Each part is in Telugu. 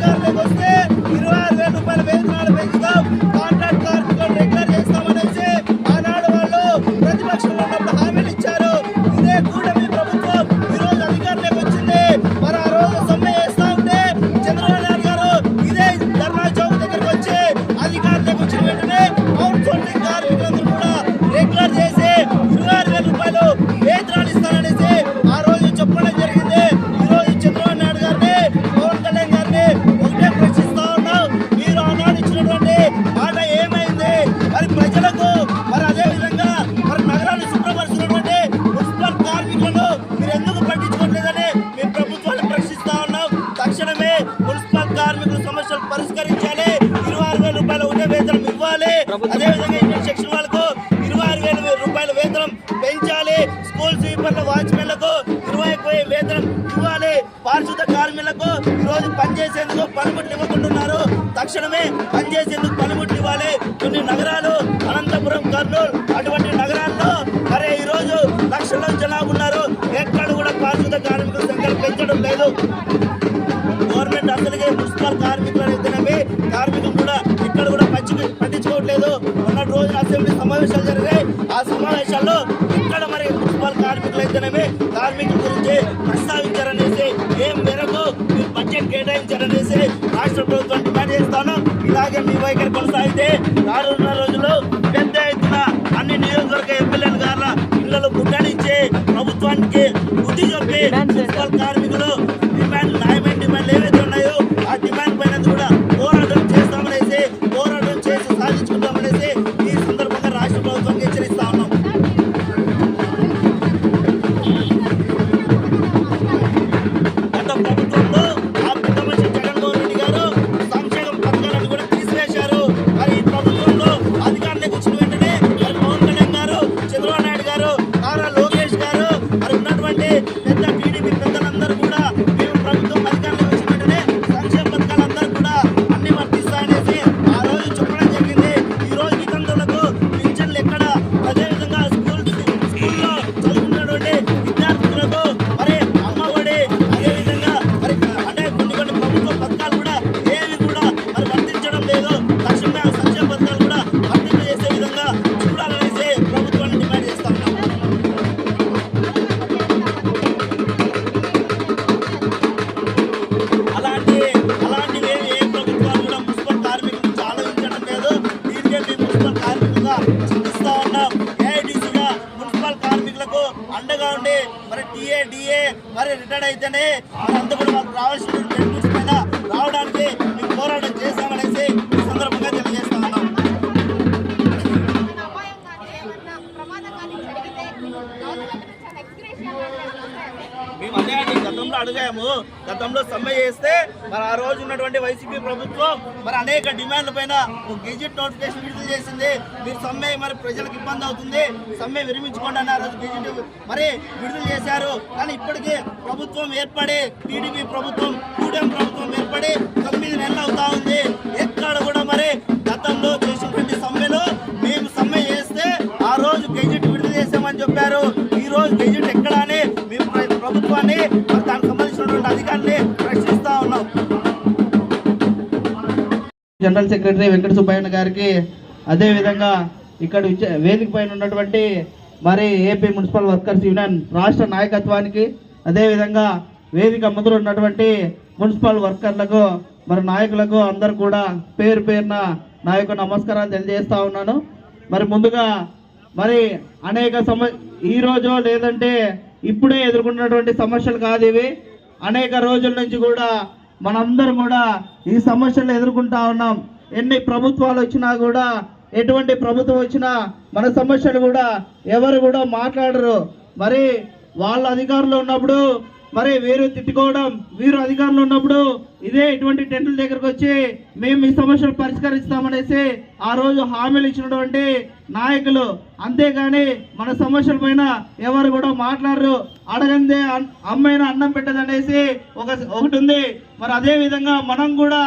నెక్స్ట్ అధికారంలోకి అదే విధంగా సెక్షన్ వాళ్ళకు ఇరవై ఆరు వేల రూపాయల వేతనం పెంచాలి. స్కూల్ స్వీపర్ల వాచ్మెన్లకు ఇరవై ఒక్క వేతనం ఇవ్వాలి. పారిశుద్ధ కార్మికులకు ఈరోజు పనిచేసేందుకు పనిముట్లు ఇవ్వకుంటున్నారు. తక్షణమే పనిచేసేందుకు పనిముట్లు ఇవ్వాలి. కొన్ని నగరాలు అనంతపురం కర్నూలు అటువంటి నగరాల్లో మరి ఈ రోజు లక్షల జనాభా ఉన్నారు. ఎక్కడ కూడా పారిశుద్ధ కార్మికుల సంఖ్యలు పెంచడం లేదు. గవర్నమెంట్ అసలుగే మున్సిపల్ కార్మికులు అయితేనేమి కార్మికులు కూడా ఇక్కడ కూడా పచ్చి పట్టించుకోవట్లేదు మొన్నటి రోజున అసెంబ్లీ సమావేశాలు జరిగాయి ఆ సమావేశాల్లో ఇక్కడ మరి మున్సిపల్ కార్మికులు అయితేనేమి కార్మికుల గురించి ప్రస్తావించారనేసి ఏం మేరకు మీరు బడ్జెట్ కేటాయించారనేసి రాష్ట్ర ప్రభుత్వం డిమాండ్ చేస్తాను ఇలాగే మీ వైఖరి కొనసాగితే రానున్న రోజుల్లో పెద్ద ఎత్తున అన్ని నియోజకవర్గ ఎమ్మెల్యేల గారు ఇళ్ళలో గుడ్డనిచ్చి ప్రభుత్వానికి బుద్ధి చెప్పి మున్సిపల్ కార్మికులు కార్మికులుగా చింతిస్తా ఉన్నాం. ఏఐటీసీగా మున్సిపల్ కార్మికులకు అండగా ఉండి మరి టీఏ డిఏ మరి రిటైర్డ్ అయితేనే మరి అంతా కూడా వాళ్ళకి రావాల్సిన బెనిఫిట్స్ పైన రావడానికి మేము పోరాటం చేశామనేసి ఈ సందర్భంగా గతంలో సమ్మె చేస్తే మరి ఆ రోజు ఉన్నటువంటి వైసీపీ ప్రభుత్వం మరి అనేక డిమాండ్ల పైన ఒక గెజిట్ నోటిఫికేషన్ విడుదల చేసింది. మీరు సమ్మె మరి ప్రజలకు ఇబ్బంది అవుతుంది. సమ్మె విరమించుకోండి అని ఆ రోజు గెజిట్ మరి విడుదల చేశారు. కానీ ఇప్పటికీ ప్రభుత్వం ఏర్పడి టీడీపీ ప్రభుత్వం కూటమి ప్రభుత్వం ఏర్పడి తొమ్మిది నెలలు అవుతా ఉంది. ఎక్కడ కూడా మరి గతంలో చేసినటువంటి సమ్మెలో మేము సమ్మె చేస్తే ఆ రోజు గెజిట్ విడుదల చేశామని చెప్పారు. ఈ రోజు గెజిట్ ఎక్కడ అని మేము ప్రభుత్వాన్ని ఉన్నాం. జనరల్ సెక్రటరీ వెంకట సుబ్బయ్య గారికి అదే విధంగా ఇక్కడ వేదిక పైన ఉన్నటువంటి మరి ఏపీ మున్సిపల్ వర్కర్స్ యూనియన్ రాష్ట్ర నాయకత్వానికి అదే విధంగా వేదిక ముందు ఉన్నటువంటి మున్సిపల్ వర్కర్లకు మరి నాయకులకు అందరు కూడా పేరు పేరున నా యొక్క నమస్కారాలు తెలియజేస్తా ఉన్నాను. మరి ముందుగా మరి అనేక సమ ఈ రోజు లేదంటే ఇప్పుడే ఎదుర్కొన్నటువంటి సమస్యలు కాదు ఇవి. అనేక రోజుల నుంచి కూడా మనందరం కూడా ఈ సమస్యలు ఎదుర్కొంటా ఉన్నాం. ఎన్ని ప్రభుత్వాలు వచ్చినా కూడా ఎటువంటి ప్రభుత్వం వచ్చినా మన సమస్యలు కూడా ఎవరు కూడా మాట్లాడరు. మరి వాళ్ళ అధికారంలో ఉన్నప్పుడు మరి వీరు తిట్టుకోవడం వీరు అధికారంలో ఉన్నప్పుడు ఇదే ఇటువంటి టెంట్ల దగ్గరకు వచ్చి మేము ఈ సమస్యలు పరిష్కరిస్తామనేసి ఆ రోజు హామీలు ఇచ్చినటువంటి నాయకులు. అంతేగాని మన సమస్యల పైన ఎవరు కూడా మాట్లాడరు. అడగందే అమ్మైన అన్నం పెట్టదనేసి ఒక ఒకటి ఉంది. మరి అదే విధంగా మనం కూడా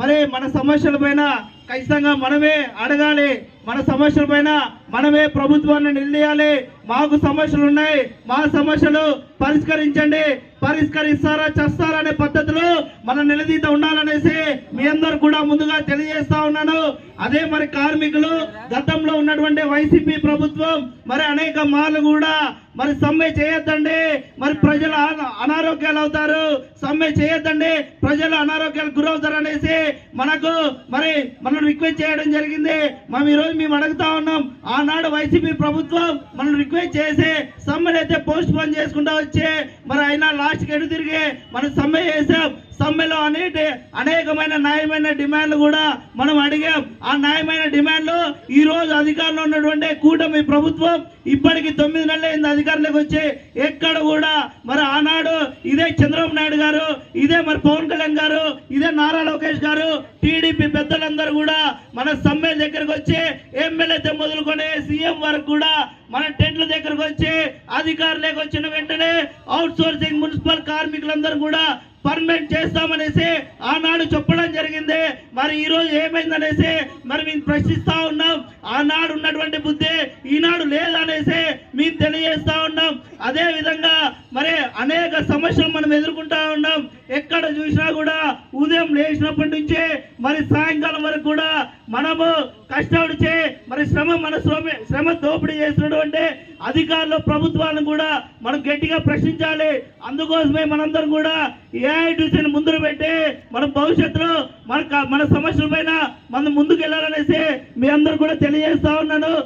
మరి మన సమస్యల పైన ఖచ్చితంగా మనమే అడగాలి. మన సమస్యల పైన మనమే ప్రభుత్వాన్ని నిలదీయాలి. మాకు సమస్యలు ఉన్నాయి. మా సమస్యలు పరిష్కరించండి. పరిష్కరిస్తారా చేస్తారా అనే పద్ధతిలో మనం నిలదీత ఉండాలనేసి మీ అందరు కూడా ముందుగా తెలియజేస్తా ఉన్నాను. అదే మరి కార్మికులు గతంలో ఉన్నటువంటి వైసీపీ ప్రభుత్వం మరి అనేక మార్లు కూడా మరి సమ్మె చేయొద్దండి. మరి ప్రజలు అనారోగ్యాలు అవుతారు. సమ్మె చేయొద్దండి. ప్రజలు అనారోగ్యాలు గురవుతారు అనేసి మనకు మరి మనం రిక్వెస్ట్ చేయడం జరిగింది. మనం ఈ రోజు మేము అడుగుతా ఉన్నాం. ఆనాడు వైసీపీ ప్రభుత్వం మనం రిక్వెస్ట్ చేసి సమ్మెను అయితే పోస్ట్ పోన్ చేసుకుంటా వచ్చి మరి అయినా లాస్ట్ ఎడు తిరిగి మనం సమ్మె చేసాం. సమ్మెలో అనేక అనేకమైన న్యాయమైన డిమాండ్లు కూడా మనం అడిగాం. ఆ న్యాయమైన డిమాండ్లు ఈ రోజు అధికారంలో ఉన్నటువంటి కూటమి ప్రభుత్వం ఇప్పటికి తొమ్మిది నెలలు అయింది అధికారంలోకి వచ్చి ఎక్కడ కూడా మరి ఆనాడు ఇదే చంద్రబాబు నాయుడు గారు ఇదే మరి పవన్ కళ్యాణ్ గారు ఇదే నారా లోకేష్ గారు టీడీపీ పెద్దలందరూ కూడా మన సమ్మె దగ్గరకు వచ్చి ఎమ్మెల్యేతో మొదలుకొని సీఎం వరకు కూడా మన టెంట్ల దగ్గరకు వచ్చి అధికారులకు వచ్చిన వెంటనే అవుట్ సోర్సింగ్ మున్సిపల్ కార్మికులందరూ కూడా పర్మనెంట్ చేస్తామనేసి ఆనాడు చెప్పడం జరిగింది. మరి ఈరోజు ఏమైందనేసి మరి మేము ప్రశ్నిస్తా ఉన్నాం. ఆనాడు ఉన్నటువంటి బుద్ధి ఈనాడు లేదనేసి మేము తెలియజేస్తా ఉన్నాం. అదే విధంగా మరి అనేక సమస్యలు మనం ఎదుర్కొంటా ఉన్నాం. ఎక్కడ చూసినా కూడా ఉదయం లేచినప్పటి నుంచి మరి సాయంకాలం వరకు కూడా మనము కష్టపడిచే మరి శ్రమ మన శ్రమ శ్రమ దోపిడీ చేసినటువంటి అధికారులు ప్రభుత్వాలను కూడా మనం గట్టిగా ప్రశ్నించాలి. అందుకోసమే మనందరం కూడా ఏఐటీసీని ముందు పెట్టి మన భవిష్యత్తులో మన మన సమస్యల పైన మనం ముందుకు వెళ్ళాలనేసి మీ అందరు కూడా తెలియజేస్తా ఉన్నాను.